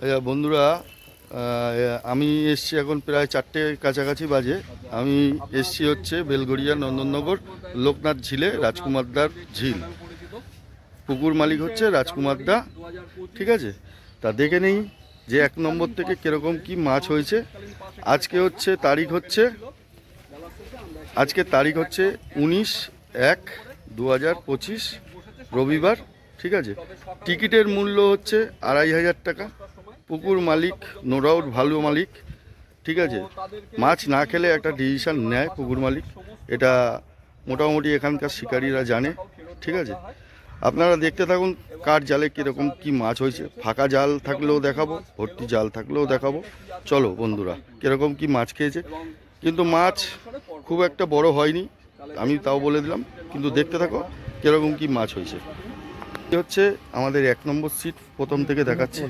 আচ্ছা বন্ধুরা আমি এসছি এখন প্রায় চারটে কাছাকাছি বাজে। আমি এসছি হচ্ছে বেলগড়িয়া নন্দননগর, লোকনাথ ঝিলে, রাজকুমারদার ঝিল। পুকুর মালিক হচ্ছে রাজকুমারদা ঠিক আছে? তা দেখে নেই যে এক নম্বর থেকে কীরকম কি মাছ হয়েছে। আজকে হচ্ছে তারিখ হচ্ছে, আজকে তারিখ হচ্ছে উনিশ এক দু রবিবার, ঠিক আছে? টিকিটের মূল্য হচ্ছে আড়াই হাজার টাকা। পুকুর মালিক নো ডাউট ভালো মালিক, ঠিক আছে? মাছ না খেলে একটা ডিসিশন নেয় পুকুর মালিক, এটা মোটামুটি এখানকার শিকারীরা জানে, ঠিক আছে? আপনারা দেখতে থাকুন কার জালে কীরকম কি মাছ হয়েছে। ফাঁকা জাল থাকলেও দেখাবো, ভর্তি জাল থাকলেও দেখাবো। চলো বন্ধুরা, কীরকম কি মাছ খেয়েছে। কিন্তু মাছ খুব একটা বড় হয়নি, আমি তাও বলে দিলাম। কিন্তু দেখতে থাকো কীরকম কি মাছ হয়েছে। হচ্ছে আমাদের এক নম্বর সিট প্রথম থেকে দেখাচ্ছি।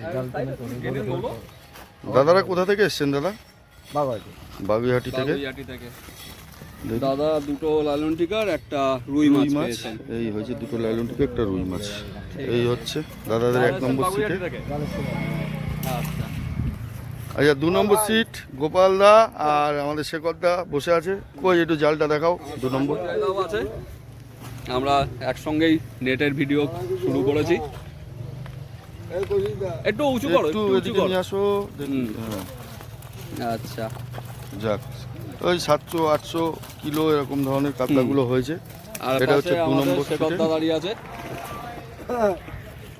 দাদারা কোথা থেকে এসছেন দাদা? বাবাজি বাগুইহাটি থেকে। দাদা দুটো লালন টিকার একটা রুই রুই মাছ এই হয়েছে দুটো লালন থেকে একটা রুই মাছ। এই হচ্ছে দাদাদের এক নম্বর সিটে আচ্ছা আচ্ছা। দু নম্বর সিট গোপাল দা আর আমাদের শেখর দা বসে আছে। কই একটু জালটা দেখাও দু নম্বর। আছে? আমরা একসঙ্গেই নেটের ভিডিও শুরু করেছি। একটু উঁচু করো একটু উঁচু করো। নিয়ে আসো হ্যাঁ। আচ্ছা। যাক ওই সাতশো আটশো কিলো এরকম ধরনের কাতলাগুলো হয়েছে। আর এটা হচ্ছে দু নম্বর দাঁড়িয়ে আছে।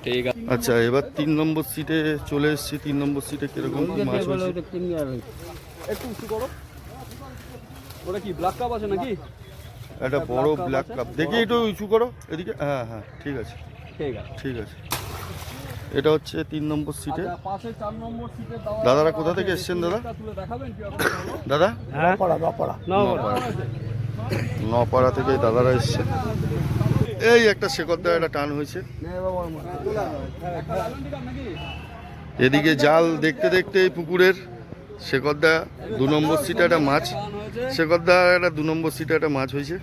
ঠিক আছে। আচ্ছা এবার তিন নম্বর সিটে চলে এসেছি। তিন নম্বর সিটে কীরকম মাছ হয়েছে? একটু উঁচু করো। ওটা কি ব্ল্যাক কাপ আছে নাকি? একটা বড় ব্ল্যাক কাপ দেখি একটু ইস্যু করো এদিকে হ্যাঁ হ্যাঁ ঠিক আছে। ঠিক আছে। ঠিক আছে। এটা হচ্ছে তিন নম্বর সিটে আচ্ছা, পাশে চার নম্বর সিটে দাও দাদারা কোথা থেকে এসছেন দাদা? তুলে দেখাবেন কি রকম হলো? দাদা? নপাড়া নপাড়া। থেকে দাদারা এসছে। এই একটা শেকড়দা একটা টান হয়েছে। এদিকে জাল দেখতে দেখতে এই পুকুরের শেকড়দা দু নম্বর সিটে একটা মাছ। শেকড়দা একটা দু নম্বর সিটে একটা মাছ হয়েছে।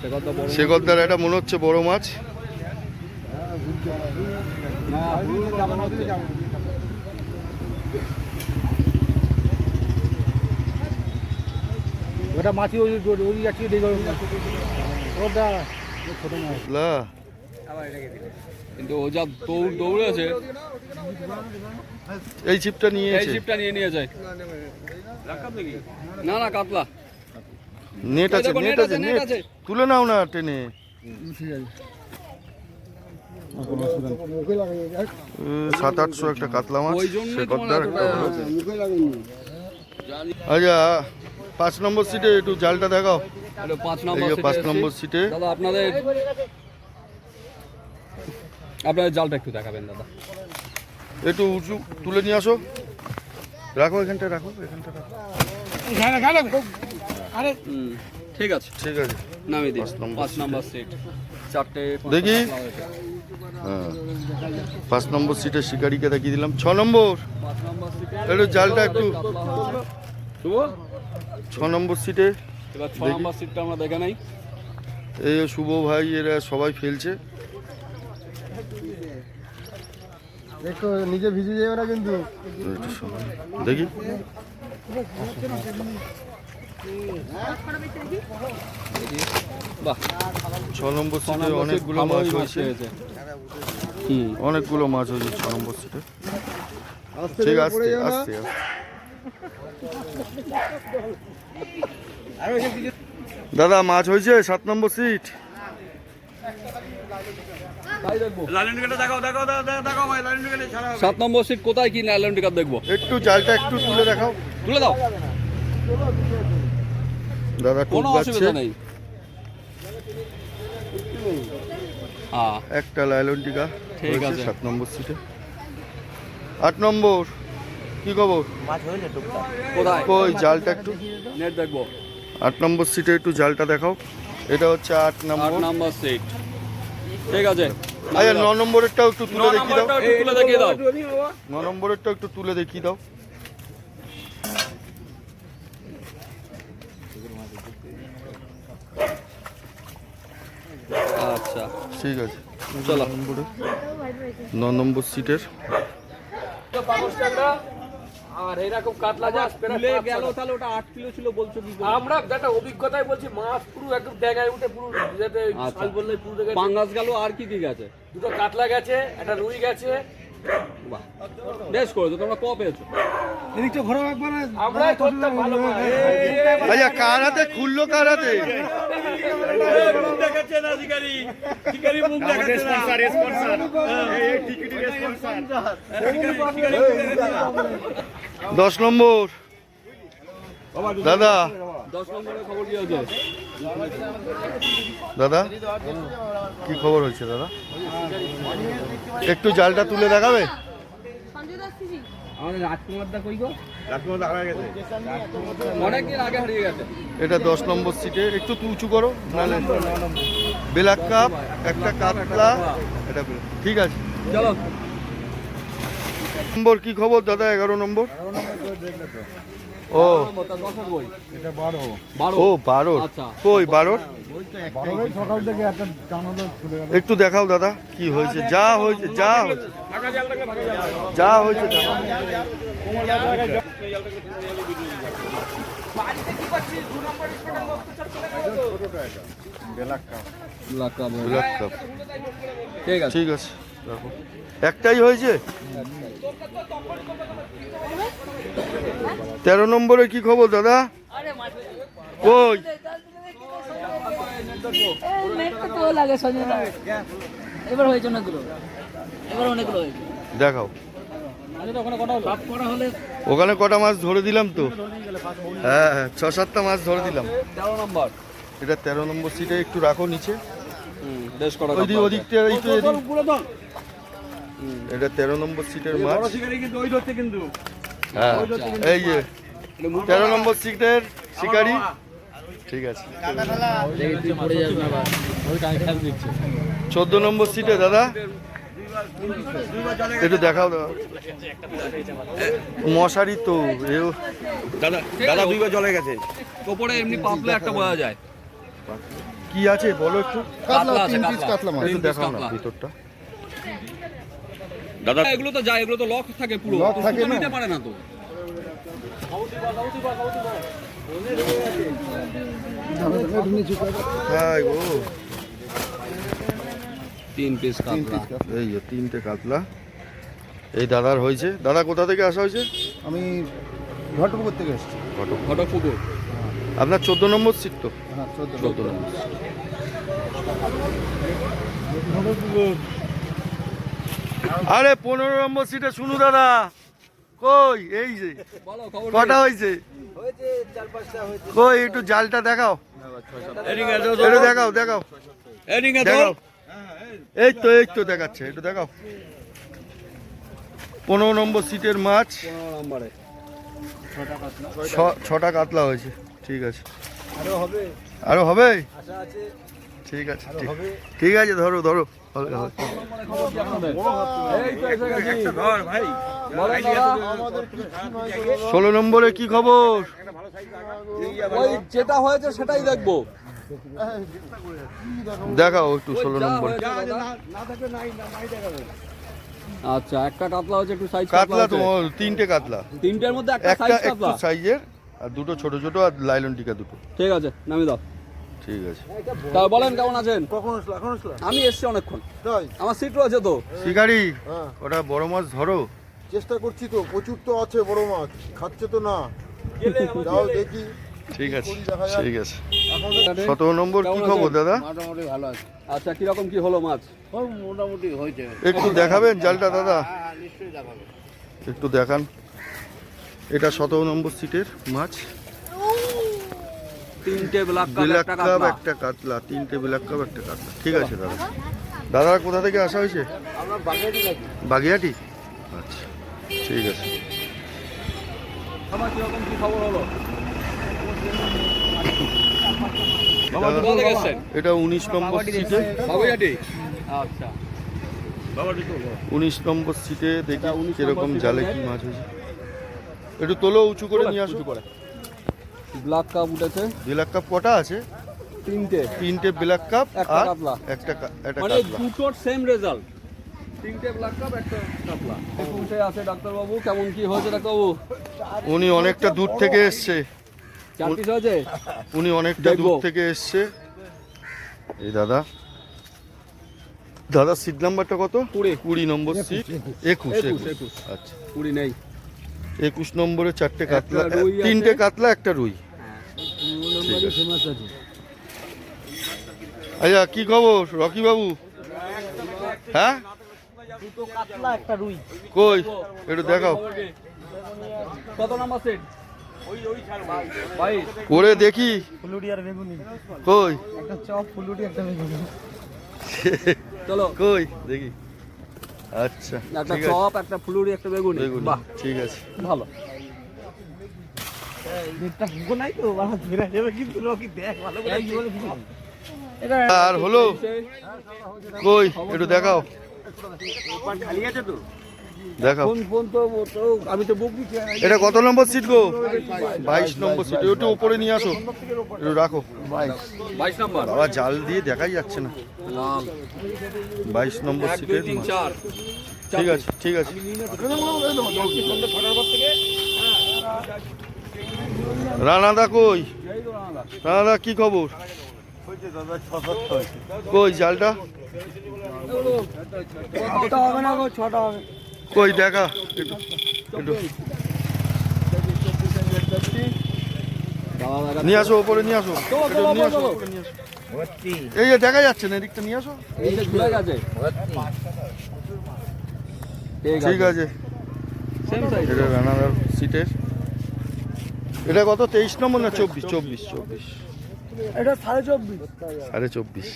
শেখর দা বড় শেকড়দার একটা মনে হচ্ছে বড় মাছ। ওটা মাছি ওই ওই যাচ্ছি ওটা ছোট মাছ কিন্তু ও যা দৌড় দৌড়েছে এই চিপটা নিয়ে এই জিপটা নিয়ে নিয়ে যায়। না না কাতলা। নেট আছে নেট আছে আছে, নেট। আছে। তুলে নাও না টেনে। আছে সাত আটশো একটা কাতলা মাছ একটা আচ্ছা পাঁচ নম্বর সিটে একটু জালটা দেখাও। পাঁচ নম্বর সিটে পাঁচ নম্বর সিটে। দাদা আপনাদের আপনাদের জালটা একটু দেখাবেন দাদা। একটু উঁচু তুলে নিয়ে আসো। রাখো এখানটা রাখো এখানটা রাখো। আরে। ঠিক আছে। ঠিক আছে। নামিয়ে দিন। পাঁচ নম্বর সিট। চারটে দেখি। হ্যাঁ। পাঁচ নম্বর সিটে শিকারিকে দেখিয়ে দিলাম। ছ নম্বর। পাঁচ নম্বর সিটে একটু জালটা একটু ছ নম্বর সিটে। এবার ছ নম্বর সিটটা আমরা দেখে নেই। এই শুভ ভাই এরা সবাই ফেলছে। একটু নিজে ভিজে যাবে না কিন্তু। দেখি। ছ নম্বর সিটে অনেকগুলো মাছ হয়েছে। অনেকগুলো মাছ হয়েছে। ছ নম্বর সিটে ঠিক আছে আসতে আসতে দাদা মাছ হয়েছে সাত নম্বর সিট সাত নম্বর সিট কোথায়? কি নাইলন টিকার দেখব? একটু জালটা একটু তুলে দেখাও। তুলে দাও। দাদা কোনো অসুবিধা নেই। হ্যাঁ। একটা লাইলন টিকা ঠিক আছে। সাত নম্বর সিটে আট নম্বর কি খবর? কোথায়? কই জালটা একটু? নেট দেখব। আট নম্বর সিটে একটু জালটা দেখাও। এটা হচ্ছে আট আট নম্বর। নম্বর সিট ঠিক আছে। আচ্ছা ন নম্বরেরটাও একটু তুলে দেখিয়ে দাও। তুলে দেখিয়ে দাও। ন নম্বরেরটাও একটু তুলে দেখিয়ে দাও। আচ্ছা। ঠিক আছে। চলো। ন নম্বর সিটের। আর এরকম কাতলা মাছ তুলে গেল তাহলে ওটা আট কিলো ছিল বলছো কি আমরা একটা অভিজ্ঞতায় বলছি মাছ পুরো একদম দেখায় উঠে পুরো যাতে আচ্ছা। শাল বললে পুরো পাঙ্গাস গেল আর কি কি গেছে দুটো কাতলা গেছে একটা রুই গেছে বেশ করেছ তোমরা ক পেয়েছ এদিকটা ঘোরা একবার আমরা করতে ভালো মাছ আচ্ছা কার হাতে খুললো কার হাতে দশ নম্বর। দাদা। দশ নম্বরের খবর কি আছে দাদা কি খবর হয়েছে দাদা? একটু জালটা তুলে দেখাবে? এটা দশ নম্বর সিটে। একটু তু উঁচু করো নাহলে বেলাক কাপ একটা কাতলা এটা ঠিক আছে। চলো। নম্বর কি খবর দাদা এগারো নম্বর? ও। ও বারো। আচ্ছা। কই বারোর বারোই সকাল থেকে একটা দেখাও দাদা কি হয়েছে? যা হয়েছে যা হয়েছে। যা হয়েছে ঠিক আছে। ঠিক আছে রাখো। একটাই হয়েছে? তেরো নম্বরে কি খবর দাদা? কই? দেখাও। ওখানে কটা মাছ ধরে দিলাম তো? হ্যাঁ হ্যাঁ ছ সাতটা মাছ ধরে দিলাম। এটা তেরো নম্বর সিটে একটু রাখো নিচে। হুম, বেশ করা এটা তেরো নম্বর সিটের মাছ হ্যাঁ। এই যে তেরো নম্বর সিটের শিকারি। ঠিক আছে। পড়ে যাবে আবার। চোদ্দ নম্বর সিটে দাদা। একটু দেখাও দাদা। মশারি তো দাদা দুইবার জলে গেছে। ওপরে এমনি পাপলে একটা বোঝা যায়। কি আছে বলো একটু। কাতলা আছে কাতলা। একটু দেখাও না ভিতরটা। দাদা এগুলো তো যায় এগুলো তো লক থাকে পুরো। লক থাকে না। নিতে পারে না তো। হ্যাঁ গো। তিন পিস কাতলা। এই যে তিনটে কাতলা। এই দাদার হয়েছে। দাদা কোথা থেকে আসা হয়েছে? আমি ঘটপুকুর থেকে এসেছি। ঘটক ফটো পুকুর আপনার চোদ্দ নম্বর সিট তো। হ্যাঁ চোদ্দ চোদ্দ নম্বর। আরে পনেরো নম্বর সিটে শুনু দাদা। কই এই যে কটা হয়েছে? কই একটু জালটা দেখাও। একটু দেখাও দেখাও। দেখাও। এই তো এই তো দেখাচ্ছে একটু দেখাও। পনেরো নম্বর সিটের মাছ। ছটা কাতলা হয়েছে ঠিক আছে। আরও হবে। ঠিক আছে ঠিক- ঠিক আছে ধরো ধরো। ষোলো নম্বরে কি খবর? ওই যেটা হয়েছে সেটাই দেখব। দেখাও একটু ষোলো নম্বর। আচ্ছা একটা কাতলা হচ্ছে একটু সাইজ কাতলা তো তিনটে কাতলা। তিনটের মধ্যে একটা একটা সাইজ কাতলা। সাইজের আর দুটো ছোট ছোট আর লাইলন টিকা দুটো। ঠিক আছে নামি দাও। ঠিক আছে। তা বলেন কেমন আছেন? কখন আসলো? এখন আসলো? আমি এসছি অনেকক্ষণ। তাই? আমার সিট রয়েছে তো। শিকারি হ্যাঁ। ওটা বড় মাছ ধরো। চেষ্টা করছি তো প্রচুর তো আছে বড় মাছ খাচ্ছে তো না। যাও দেখি। ঠিক আছে ঠিক আছে। সতেরো নম্বর কি খবর দাদা? মোটামুটি ভালো আছে। আচ্ছা কীরকম কি হলো মাছ? মোটামুটি হয়েছে। একটু দেখাবেন জালটা দাদা? হ্যাঁ নিশ্চয়ই দেখাবে। একটু দেখান। এটা সতেরো নম্বর সিটের মাছ। তিনটে ব্ল্যাক ব্ল্যাক একটা কাপ কাতলা। একটা কাতলা তিনটে ব্ল্যাক কাপ একটা কাতলা। ঠিক আছে দাদা। দাদা কোথা থেকে আসা হয়েছে? বাগিয়াটি আচ্ছা ঠিক আছে। এটা- উনিশ নম্বর সিটে। আচ্ছা। উনিশ নম্বর সিটে দেখি কীরকম জালে কি মাছ হয়েছে। একটু তোলো উঁচু করে নিয়ে আসো। ব্ল্যাক কাপ উঠেছে। ব্ল্যাক কাপ কটা আছে? তিনটে। তিনটে ব্ল্যাক কাপ একটা আর কাতলা। একটা একটা মানে দুটোর সেম রেজাল্ট তিনটে ব্ল্যাক কাপ একটা কাতলা একুশে আছে ডাক্তারবাবু কেমন কি হয়েছে ডাক্তারবাবু? উনি অনেকটা দূর থেকে এসছে। চার পিস হয়েছে? উনি অনেকটা দূর থেকে এসছে। এই দাদা। দাদা সিট নাম্বারটা কত? কুড়ি। কুড়ি নম্বর সিট একুশ। একুশ। আচ্ছা। কুড়ি নেই। একুশ নম্বরে চারটে কাতলা রুই তিনটে কাতলা একটা রুই। আচ্ছা কি খবর? রকি বাবু? হ্যাঁ? কই? একটু দেখাও। কত নাম্বার সেট বাইশ। করে দেখি। কই? চলো কই? দেখি। আচ্ছা একটা চপ একটা ফুলুরি একটা বেগুনি। বেগুনি বাহ। ঠিক আছে। ভালো। আর হলো? কই? একটু দেখাও। খালি ফোন তো? তো আমি তো বুক এটা কত নম্বর সিট গো? বাইশ নম্বর সিট একটু উপরে নিয়ে আসো। একটু রাখো। বাইশ নাম্বার। বাবা জাল দিয়ে দেখাই যাচ্ছে না। বাইশ নম্বর। চার। ঠিক আছে ঠিক আছে। রানাদা কই? রানাদা কি খবর? কই জালটা? হবে না ছটা হবে। কই দেখা। নিয়ে আসো ওপরে নিয়ে আসো। নিয়ে আসো নিয়ে আসো। এই যে দেখা যাচ্ছে না এদিকটা নিয়ে আসো। এই যে ঠিক আছে। এটা রানাদার সিটের। এটা কত? তেইশ নম্বর না চব্বিশ? চব্বিশ চব্বিশ। এটা সাড়ে চব্বিশ। সাড়ে চব্বিশ।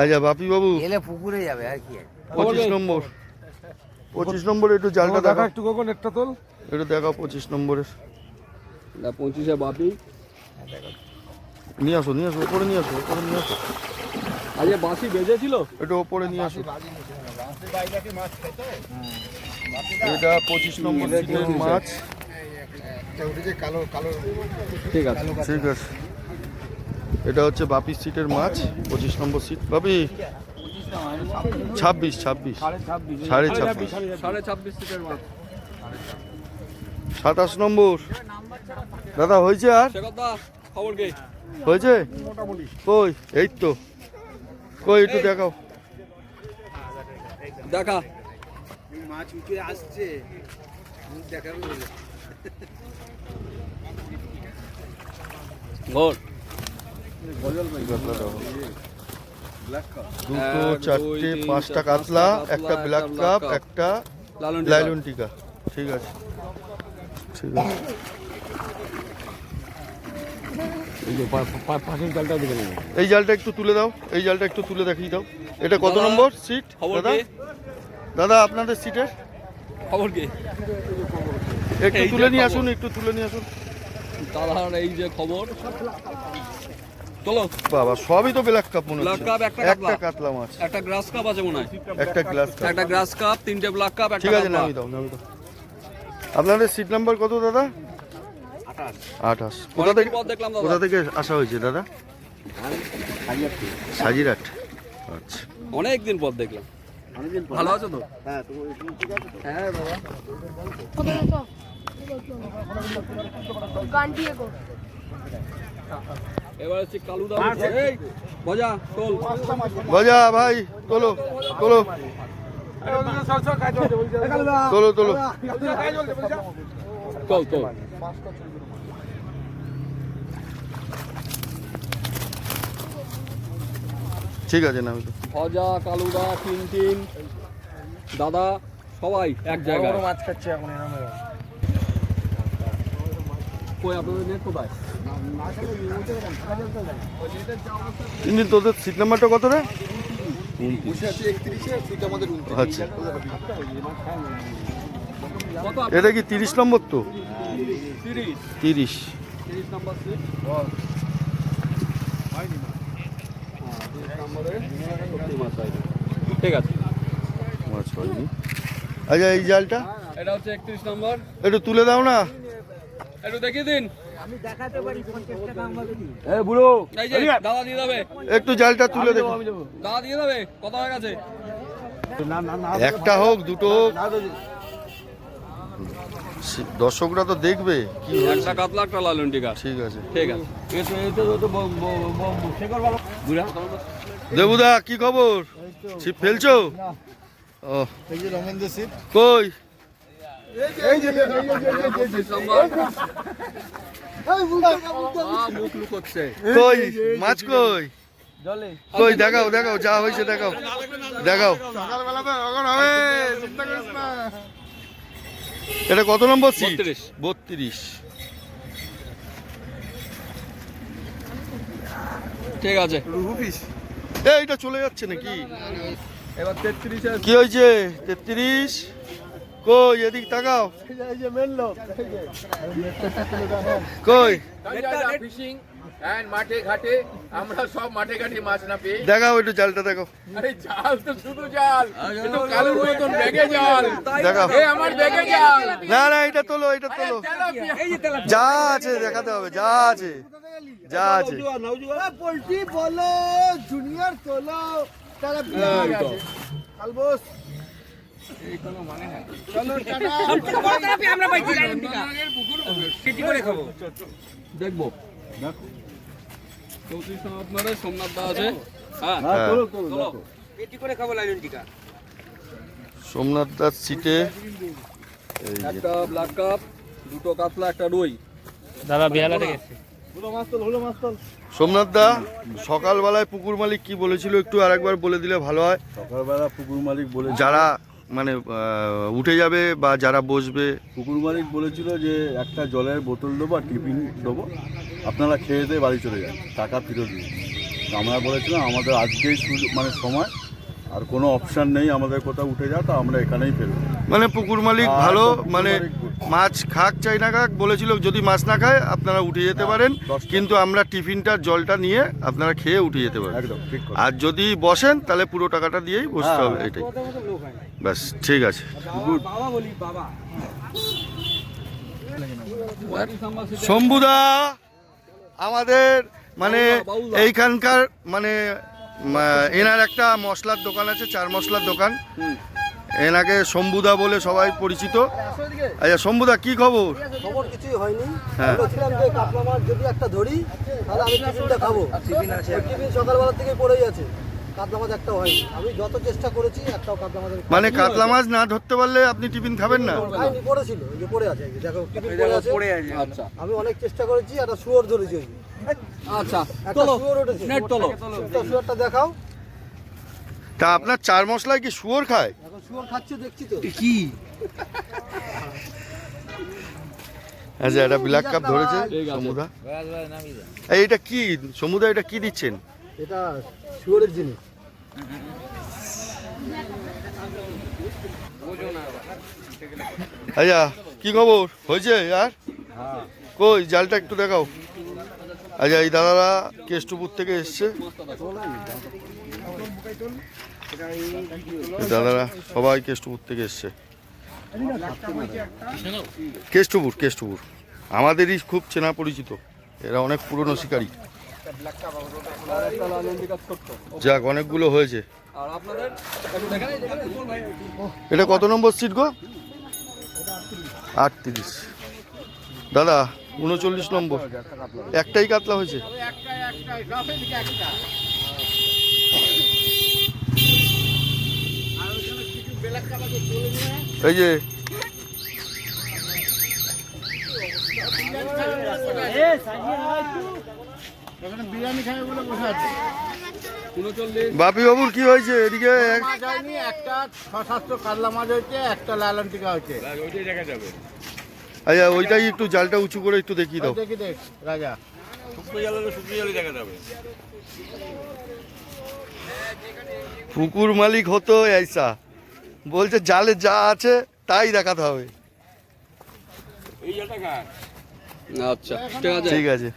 আচ্ছা বাপি বাবু। এলে পুকুরে যাবে আর কি? পঁচিশ নম্বর। পঁচিশ নম্বরে একটু জালটা দেখা একটু কখন একটা তোল। একটু দেখাও পঁচিশ নম্বরের। না পঁচিশে বাপি। নিয়ে আসো নিয়ে আসো ওপরে নিয়ে আসো ওপরে নিয়ে আসো। আজকে বাসি বেজেছিল? একটু ওপরে নিয়ে আসো। এটা পঁচিশ নম্বর মাছ। কালো কালো ঠিক আছে। ঠিক আছে। এটা হচ্ছে বাপির সিটের মাছ পঁচিশ নম্বর সিট। বাপি ছাব্বিশ ছাব্বিশ। সাড়ে ছাব্বিশ। সাতাশ নম্বর। দাদা হয়েছে আর? হয়েছে? কই? এই তো। কই একটু দেখাও। দেখা। মাছ উঠে আসছে দেখাবে ঘর দুটো এক, দুই, চারটে পাঁচটা কাতলা একটা ব্ল্যাক কাপ একটা লাইলন টিকা। ঠিক আছে। ঠিক আছে। এই জালটা একটু তুলে দাও। এই জালটা একটু তুলে দেখিয়ে দাও। এটা কত দাদা, নম্বর সিট দাদা? দাদা আপনাদের সিটের? খবর কি? একটু তুলে নিয়ে আসুন একটু তুলে নিয়ে আসুন। দাদার এই যে খবর। চলো বাবা সবই তো ব্ল্যাক কাপ মনে Black হচ্ছে একটা একটা কাতলা। কাতলা মাছ। একটা গ্রাস কাপ আছে মনে হয়। একটা গ্লাস কাপ। একটা গ্রাস কাপ তিনটে ব্ল্যাক কাপ একটা ঠিক আছে। নামি দাও নামি দাও। আপনাদের সিট নাম্বার কত দাদা? আঠাশ। কোথা থেকে অনেকদিন পর দেখলাম কোথা থেকে আসা হয়েছে দাদা? সাজিরহাট। আচ্ছা। অনেক দিন পর দেখলাম ভালো আছো তো? হ্যাঁ গানটি এগো এবার হচ্ছে কালুদা এই মজা চল ভাই তোলো তোলো। তোলো তোলো। চল চল ঠিক আছে নামি তো ভজা কালুদা তিন তিন দাদা সবাই এক জায়গায়। মাছ খাচ্ছে এখন কই আপনাদের নেট কোথায় তিন তোদের সিট নাম্বারটা কত রে? আচ্ছা। এটা কি তিরিশ নম্বর তো? তিরিশ। ঠিক আছে। মাছ হয়নি আচ্ছা এই জালটা? এটা হচ্ছে একত্রিশ নম্বর। একটু তুলে দাও না। একটু দেখিয়ে দিন। এ বুড়ো এই যে দাদা দিয়ে দেবে। একটু জালটা তুলে দেখো। দাদা দিয়ে দেবে কত হয়ে গেছে। একটা হোক দুটো হোক। দর্শকরা তো দেখবে কি একটা কাতলা একটা লালন টিকা ঠিক আছে। ঠিক আছে। দেবুদা কি খবর? ছিপ ফেলছো? ও। সিট কই? কই? মাছ কই? কই দেখাও দেখাও যা হয়েছে দেখাও। দেখাও। এটা কত নম্বর সিট বত্রিশ। ঠিক আছে। এইটা চলে যাচ্ছে নাকি? এবার তেত্রিশে কি হয়েছে? তেত্রিশ? কই এদিক তাকাও। এই কই? ফিশিং এন্ড মাঠে ঘাটে আমরা সব মাঠে ঘাটে মাছ না পেয়ে দেখাও একটু জালটা দেখো আরে জাল তো শুধু জাল কিন্তু কালুর মতন ব্যাগে জাল দেখাও। এ আমার ব্যাগে জাল না না এটা তোলো এটা তোলো। যা আছে দেখাতে হবে যা আছে যা আছে। পোল্ট্রি বলো জুনিয়র তোলো তারা বিয়ে হয়ে গেছে আলবোস দেখব। সোমনাথ দা আছে হ্যাঁ হ্যাঁ। চলো সোমনাথ দাস সিটে একটা ব্ল্যাক কাপ দুটো কাতলা একটা রুই সোমনাথ দা সকালবেলায় পুকুর মালিক কি বলেছিল একটু আরেকবার বলে দিলে ভালো হয়। সকালবেলা পুকুর মালিক বলে যারা মানে উঠে যাবে বা যারা বসবে? পুকুর মালিক বলেছিল যে একটা জলের বোতল দেবো আর টিফিন দেবো। আপনারা খেয়ে দিয়ে বাড়ি চলে যান টাকা ফেরত দিয়ে আমরা বলেছিলাম আমাদের আজকেই মানে সময় আর কোনো অপশান নেই আমাদের কোথাও উঠে যা তো আমরা এখানেই ফেলব মানে পুকুর মালিক হ্যাঁ, ভালো মানে মাছ খাক চাই না খাক বলেছিল যদি মাছ না খায় আপনারা উঠে যেতে হ্যাঁ, পারেন। কিন্তু আমরা টিফিনটা জলটা নিয়ে আপনারা খেয়ে উঠে যেতে পারেন। একদম ঠিক আর যদি বসেন তাহলে পুরো টাকাটা দিয়েই বসতে হ্যাঁ। হবে এটাই। ব্যাস ঠিক আছে। শম্ভুদা আমাদের মানে এইখানকার মানে এনার একটা মশলার দোকান আছে চার মশলার দোকান। এনাকে শম্ভুদা বলে সবাই পরিচিত। আচ্ছা শম্ভুদা কি খবর? খবর কিছুই হয়নি। হ্যাঁ। যদি একটা ধরি তাহলে আমি টিফিনটা খাব। টিফিন সকালবেলা থেকে পড়েই আছে। কাতলা মাছ একটাও হয়নি। আমি যত চেষ্টা করেছি একটাও কাতলা মাছের মানে কাতলা মাছ না ধরতে পারলে আপনি টিফিন খাবেন না? খাইনি পড়েছিল যে পড়ে আছে দেখো টিফিন পড়ে আছে। আচ্ছা আমি অনেক চেষ্টা করেছি একটা শুয়োর ধরেছি ওই আচ্ছা একটা নেট তোলো। শুয়োরটা দেখাও। তা আপনার চার মশলায় কি শুয়োর খায়? এখন শুয়োর খাচ্ছে দেখছি তো। কি? আচ্ছা এটা ব্ল্যাক কাপ ধরেছে সমুদা। এই এটা কি সমুদা এটা কি দিচ্ছেন? এটা শুয়োরের জিনিস। আচ্ছা কি খবর? হয়েছে আর? কই জালটা একটু দেখাও। আচ্ছা এই দাদারা কেষ্টপুর থেকে এসছে। দাদারা সবাই কেষ্টপুর থেকে এসছে। কেষ্টপুর কেষ্টপুর। আমাদেরই খুব চেনা পরিচিত। এরা অনেক পুরনো শিকারী। যাক, অনেকগুলো হয়েছে। এটা কত নম্বর সিট গো? আটত্রিশ। দাদা, উনচল্লিশ নম্বর। একটাই কাতলা হয়েছে? এই যে বিরিয়ানি খাবে বলে বসে আছে। বাপি বাবুর কি হয়েছে এদিকে? একটা ছ সাতশো কাতলা মাছ হয়েছে একটা লালন টিকা হয়েছে। আচ্ছা ওইটাই একটু জালটা উঁচু করে একটু দেখিয়ে দাও। দেখি দেখ রাজা। পুকুর মালিক হতো এইসা বলছে জালে যা আছে তাই দেখাতে হবে। আচ্ছা ঠিক আছে।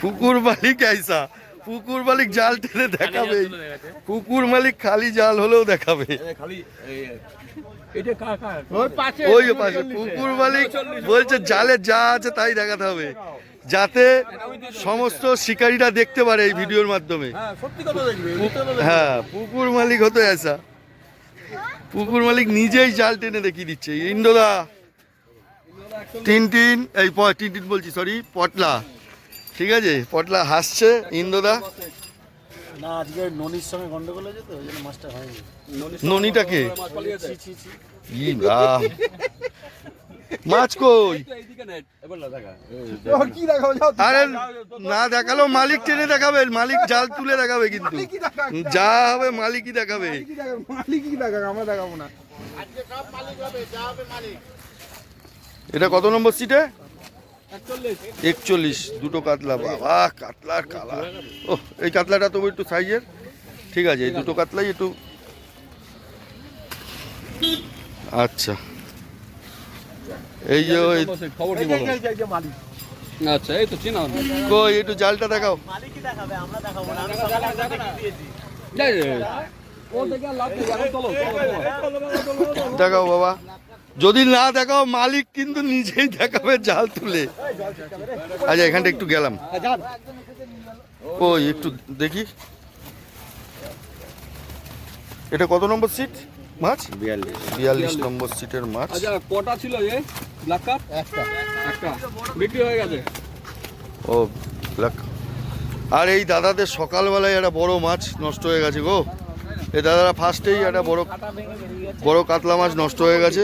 পুকুর মালিক আইসা পুকুর মালিক জাল টেনে দেখাবে। পুকুর মালিক খালি জাল হলেও দেখাবে। ওই পাশে পুকুর মালিক বলছে জালে যা আছে তাই দেখাতে হবে। যাতে সমস্ত শিকারীরা দেখতে পারে এই ভিডিওর মাধ্যমে। হ্যাঁ সত্যি কথা দেখবে হ্যাঁ পুকুর মালিক হতে আসা পুকুর মালিক নিজেই জাল টেনে দেখিয়ে দিচ্ছে। ইন্দ্রদা টিনটিন এই প- টিনটিন বলছি সরি পটলা। ঠিক আছে? পটলা হাসছে ইন্দ্রদা। না আজকে ননির সঙ্গে গন্ডগোল হয়েছে তো ওই জন্য মাছটা হয়নি। ননিটাকে মাছ কই? আরে না দেখালেও মালিক টেনে দেখাবে মালিক জাল তুলে দেখাবে কিন্তু। যা হবে মালিকই দেখাবে। মালিকই দেখাবে আমরা দেখাবো না। এটা কত নম্বর সিটে একচল্লিশ। দুটো কাতলা বাবা কাতলার কালার। ও এই কাতলাটা তবু একটু সাইজের ঠিক আছে এই দুটো কাতলাই একটু আচ্ছা। এই যে ওই আচ্ছা এই তো চিনা। কই একটু জালটা দেখাও। দেখাও বাবা। যদি না দেখাও মালিক কিন্তু নিজেই দেখাবে জাল তুলে। আচ্ছা এখানটা একটু গেলাম। ও একটু দেখি। এটা কত নম্বর সিট? মাছ? বিয়াল্লিশ। বিয়াল্লিশ নম্বর সিটের মাছ। আচ্ছা কটা ছিল ব্ল্যাক কাপ একটা। একটা। বিক্রি হয়ে গেছে। ও ব্ল্যাক আর এই দাদাদের সকালবেলায় একটা বড় মাছ নষ্ট হয়ে গেছে গো। এই দাদারা ফার্স্টেই একটা বড় বড় কাতলা মাছ নষ্ট হয়ে গেছে।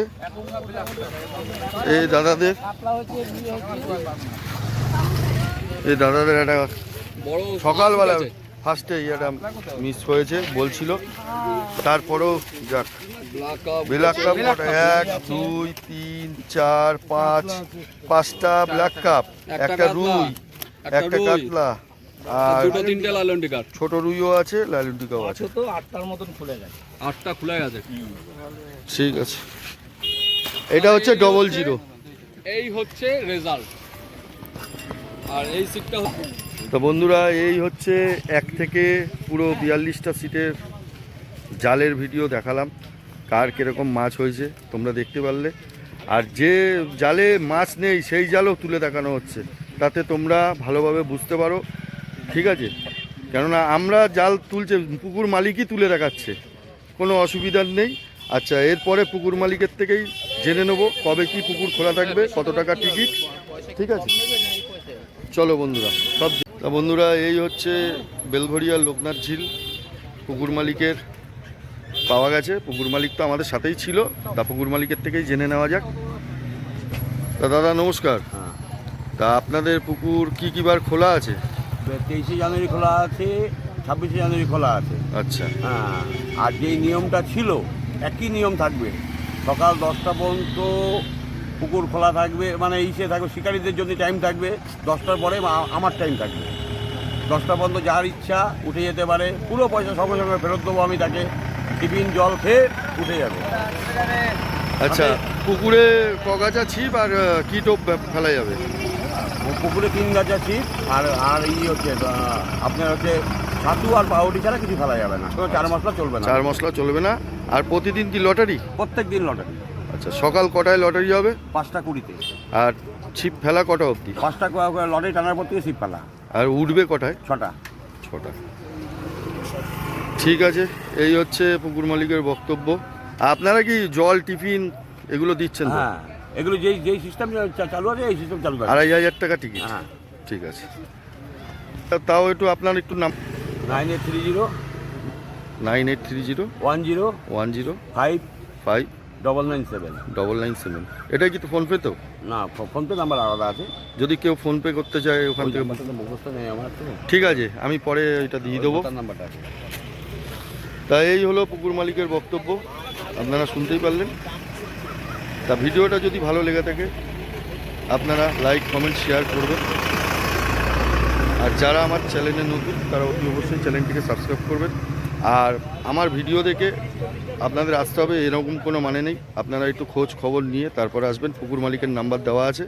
এই দাদাদের এই দাদাদের একটা সকালবেলা ফার্স্টেই একটা মিস হয়েছে বলছিল। তারপরেও যাক। Black cup? এক দুই তিন চার পাঁচ। পাঁচটা ব্ল্যাক কাপ একটা রুই। একটা কাতলা। দুটো তিনটে লালন টিকার ছোট রুইও আছে আছে। তো আটটার মতন খুলে গেছে। আটটা খুলে গেছে? ঠিক আছে। এটা হচ্ছে ডবল জিরো এই হচ্ছে রেজাল্ট আর এই সিটটা তো বন্ধুরা এই হচ্ছে এক থেকে পুরো বিয়াল্লিশটা সিটের জালের ভিডিও দেখালাম। কার কীরকম মাছ হয়েছে তোমরা দেখতে পারলে। আর যে জালে মাছ নেই সেই জালও তুলে দেখানো হচ্ছে। তাতে তোমরা ভালোভাবে বুঝতে পারো। ঠিক আছে? কেননা আমরা জাল তুলছে পুকুর মালিকই তুলে দেখাচ্ছে। কোনো অসুবিধার নেই। আচ্ছা এরপরে পুকুর মালিকের থেকেই জেনে নেব কবে কি পুকুর খোলা থাকবে কত টাকা টিকিট। ঠিক আছে? চলো বন্ধুরা সব তা বন্ধুরা এই হচ্ছে বেলঘড়িয়া লোকনাথ ঝিল। পুকুর মালিকের পাওয়া গেছে। পুকুর মালিক তো আমাদের সাথেই ছিল। তা পুকুর মালিকের থেকেই জেনে নেওয়া যাক। তা দাদা নমস্কার। তা আপনাদের পুকুর কি কি বার খোলা আছে? তেইশে জানুয়ারি খোলা আছে ছাব্বিশে জানুয়ারি খোলা আছে। আচ্ছা। হ্যাঁ আর যেই নিয়মটা ছিল একই নিয়ম থাকবে। সকাল দশটা পর্যন্ত পুকুর খোলা থাকবে মানে ইসে থাকবে শিকারীদের জন্য টাইম থাকবে। দশটার পরে আমার টাইম থাকবে। দশটা পর্যন্ত যার ইচ্ছা উঠে যেতে পারে। পুরো পয়সা সঙ্গে সঙ্গে ফেরত দেবো আমি তাকে। টিফিন জল খেয়ে উঠে যাবে। আচ্ছা পুকুরে কগাছা ছিপ আর কি টোপ ফেলা যাবে? পুকুরে তিন গাছ আছে আর আর ই হচ্ছে আপনার হচ্ছে ছাতু আর পাউরুটি ছাড়া কিছু ফেলা যাবে না। কোনো চার মশলা চলবে না। চার মশলা চলবে না। আর প্রতিদিন কি লটারি? প্রত্যেক দিন লটারি। আচ্ছা সকাল কটায় লটারি হবে? পাঁচটা কুড়িতে। আর ছিপ ফেলা কটা অবধি? পাঁচটা লটারি টানার পর থেকে ছিপ ফেলা। আর উঠবে কটায়? ছটা। ছটা। ঠিক আছে এই হচ্ছে পুকুর মালিকের বক্তব্য। আপনারা কি জল টিফিন এগুলো দিচ্ছেন হ্যাঁ। এগুলো যেই যেই সিস্টেম চালু আছে এই সিস্টেম চালু আছে আড়াই হাজার টাকা টিকিট হ্যাঁ। ঠিক আছে। তাও একটু আপনার একটু নাম nine eight three zero. Nine eight three zero. One zero. One zero. Five. Five. Double nine seven. Double nine seven. এটা কি তো ফোনপে তো? না ফোনপে নাম্বার আলাদা আছে। যদি কেউ ফোনপে করতে চায় ওখান থেকে মুখস্থ নেই আমার তো। ঠিক আছে আমি পরে এটা দিয়ে দেবো। নাম্বারটা আছে। তা এই হলো পুকুর মালিকের বক্তব্য। আপনারা শুনতেই পারলেন। তা ভিডিওটা যদি ভালো লেগে থাকে, আপনারা লাইক কমেন্ট শেয়ার করবেন। আর যারা আমার চ্যানেলে নতুন, তারা অতি অবশ্যই চ্যানেলটিকে সাবস্ক্রাইব করবেন। আর আমার ভিডিও দেখে আপনাদের আসতে হবে, এরকম কোনো মানে নেই। আপনারা একটু খোঁজ খবর নিয়ে তারপরে আসবেন। পুকুর মালিকের নাম্বার দেওয়া আছে।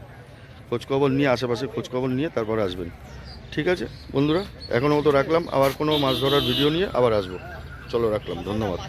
খোঁজ খবর নিয়ে, আশেপাশে খোঁজ খবর নিয়ে তারপরে আসবেন। ঠিক আছে? বন্ধুরা, এখনও মতো রাখলাম। আবার কোনো মাছ ধরার ভিডিও নিয়ে আবার আসব। চলো, রাখলাম। ধন্যবাদ।